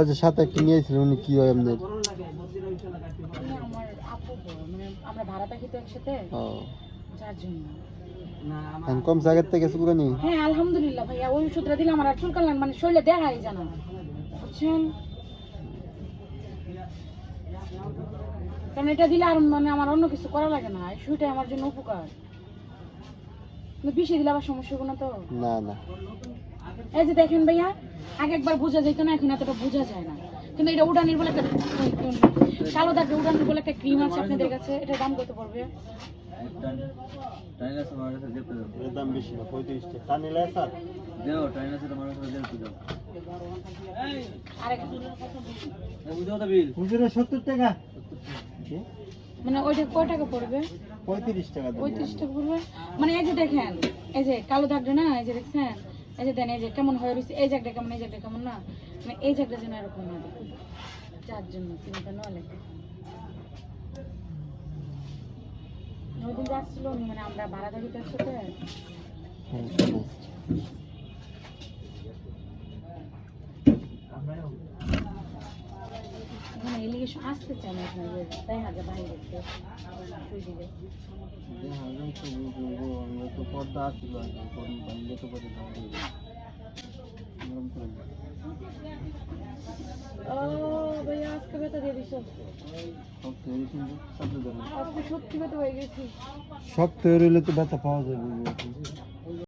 যায় সাথে উনি কি হয় কম জায়গার থেকে হ্যাঁ আলহামদুলিল্লাহ ভাইয়া, ওই ওষুধটা দিলে আমার আর চুলকালেন মানে শরীরে দেখাই জানা বুঝছেন? কারণ এটা দিলে আর মানে আমার অন্য কিছু করা লাগে না। এই সুইটাই আমার জন্য উপকার। বিষে বেশি দিলে আবার সমস্যা কোনো তো? না না। এই যে দেখেন ভাইয়া আগে একবার বোঝা যেত না এখন এতটা বোঝা যায় না। কিন্তু এটা উডানির বলে একটা সালো দাগের উডানির বলে একটা ক্রিম আছে আপনাদের কাছে এটা দাম কত পড়বে? টাইনাস আমার কাছে দেখতে দাও এর দাম বেশি না পঁয়ত্রিশ টাকা তা নিলে স্যার। দেও টাইনাস তোমার কাছে দেখতে দাও আরেক বুঝাও তো বিল হুজুরে সত্তর টাকা। মানে ওইটা কয় টাকা পড়বে? টাকা টাকা পড়বে? মানে এই যে দেখেন এই যে কালো দাগটা না এই যে দেখছেন? এই যে দেন এই যে কেমন হয়ে রয়েছে এই জায়গাটা কেমন এই জায়গাটা কেমন না? মানে এই জায়গাটা যেন এরকম না যার জন্য চিন্তা লাগে ওই দিন যাচ্ছিল মানে আমরা ভাড়া গাড়িতে একসাথে মানে এলিগেশন আসতে চায় না আপনার তাই হাজার শুই দিলে আমরা তো পর্দা আসছিল কি তো করে দাও ও ভাইয়া আজকে ব্যথা দিয়ে দিছ সব তৈরি কিন্তু শব্দ দেবো আজকে সত্যি ব্যথা হয়ে গেছি সব তৈরি হলে তো ব্যথা পাওয়া যাবে।